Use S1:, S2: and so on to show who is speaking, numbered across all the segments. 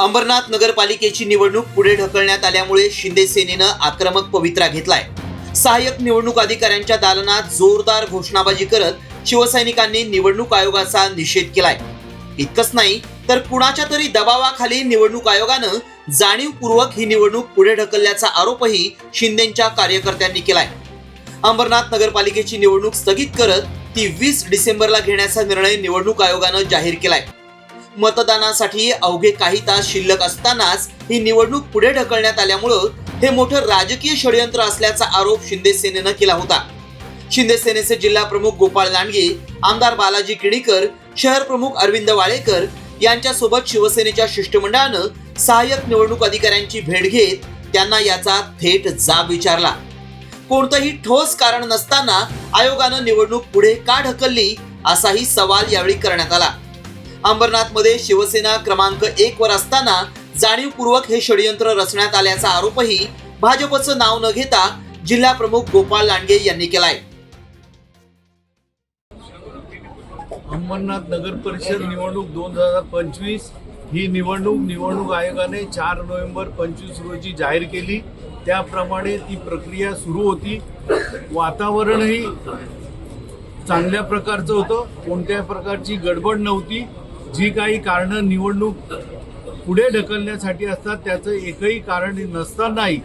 S1: अंबरनाथ नगरपालिकेची निवडणूक पुढे ढकलण्यात आल्यामुळे शिंदे सेनेनं आक्रमक पवित्रा घेतलाय. सहाय्यक निवडणूक अधिकाऱ्यांच्या दालनात जोरदार घोषणाबाजी करत शिवसैनिकांनी निवडणूक आयोगाचा निषेध केलाय. इतकंच नाही तर कुणाच्या तरी दबावाखाली निवडणूक आयोगानं जाणीवपूर्वक ही निवडणूक पुढे ढकलल्याचा आरोपही शिंदेच्या कार्यकर्त्यांनी केलाय. अंबरनाथ नगरपालिकेची निवडणूक स्थगित करत ती वीस डिसेंबरला घेण्याचा निर्णय निवडणूक आयोगानं जाहीर केलाय. मतदानासाठी अवघे काही तास शिल्लक असतानाच ही निवडणूक पुढे ढकलण्यात आल्यामुळं हे मोठं राजकीय षडयंत्र असल्याचा आरोप शिंदे सेनेनं केला होता. शिंदे सेनेचे जिल्हा प्रमुख गोपाळ लांडगे आमदार बालाजी किणीकर शहर प्रमुख अरविंद वाळेकर यांच्यासोबत शिवसेनेच्या शिष्टमंडळानं सहाय्यक निवडणूक अधिकाऱ्यांची भेट घेत त्यांना याचा थेट जाब विचारला. कोणतंही ठोस कारण नसताना आयोगानं निवडणूक पुढे का ढकलली असाही सवाल यावेळी करण्यात आला. अंबरनाथमध्ये शिवसेना क्रमांक एक वर असताना जाणीवपूर्वक हे षडयंत्र रचण्यात आल्याचा आरोपही भाजपचं नाव न घेता जिल्हा प्रमुख गोपाल लांडगे यांनी केलाय.
S2: अंबरनाथ नगर परिषद निवडणूक दोन हजार पंचवीस ही निवडणूक निवडणूक आयोगाने चार नोव्हेंबर पंचवीस रोजी जाहीर केली. त्याप्रमाणे ती प्रक्रिया सुरू होती. वातावरणही चांगल्या प्रकारचं होतं. कोणत्याही प्रकारची गडबड नव्हती. जी काही कारणं निवडणूक पुढे ढकलण्यासाठी असतात त्याचं एकही कारण नसतानाही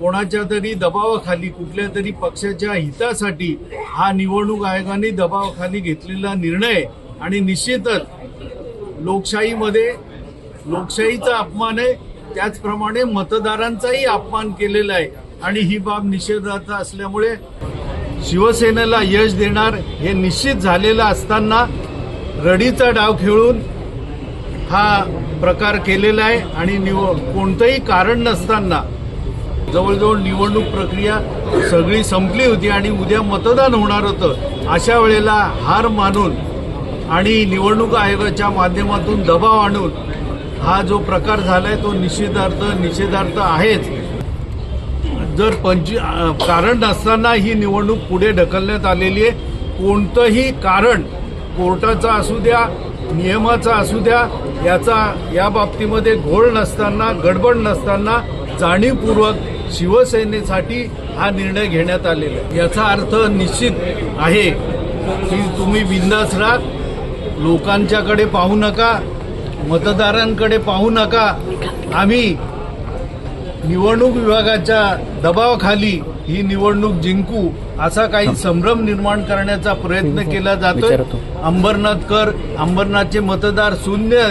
S2: कोणाच्या तरी दबावाखाली कुठल्या तरी पक्षाच्या हितासाठी हा निवडणूक आयोगाने दबावाखाली घेतलेला निर्णय आणि निश्चितच लोकशाहीमध्ये लोकशाहीचा अपमान आहे त्याचप्रमाणे मतदारांचाही अपमान केलेला आहे आणि ही बाब निषेधार्थ असल्यामुळे शिवसेनेला यश देणार हे निश्चित झालेलं असताना रडीचा डाव खेळून हा प्रकार केलेला आहे आणि निव कोणतंही कारण नसताना जवळजवळ निवडणूक प्रक्रिया सगळी संपली होती आणि उद्या मतदान होणार होतं. अशा वेळेला हार मानून आणि निवडणूक आयोगाच्या माध्यमातून दबाव आणून हा जो प्रकार झालाय तो निषेधार्थ निषेधार्थ आहेच. जर पंच कारण नसताना ही निवडणूक पुढे ढकलण्यात आलेली आहे. कोणतंही कारण कोर्टाचा असू द्या नियमाचा असू द्या याचा या बाबतीमध्ये घोळ नसताना गडबड नसताना जाणीवपूर्वक शिवसेनेसाठी हा निर्णय घेण्यात आलेला आहे. याचा अर्थ निश्चित आहे की तुम्ही बिंदास राहत लोकांच्याकडे पाहू नका मतदारांकडे पाहू नका. आम्ही निवडणूक विभागाच्या दबावाखाली ही निवडणूक जिंकू असा काही संभ्रम निर्माण करण्याचा प्रयत्न केला जातोय. अंबरनाथकर अंबरनाथचे मतदार शून्य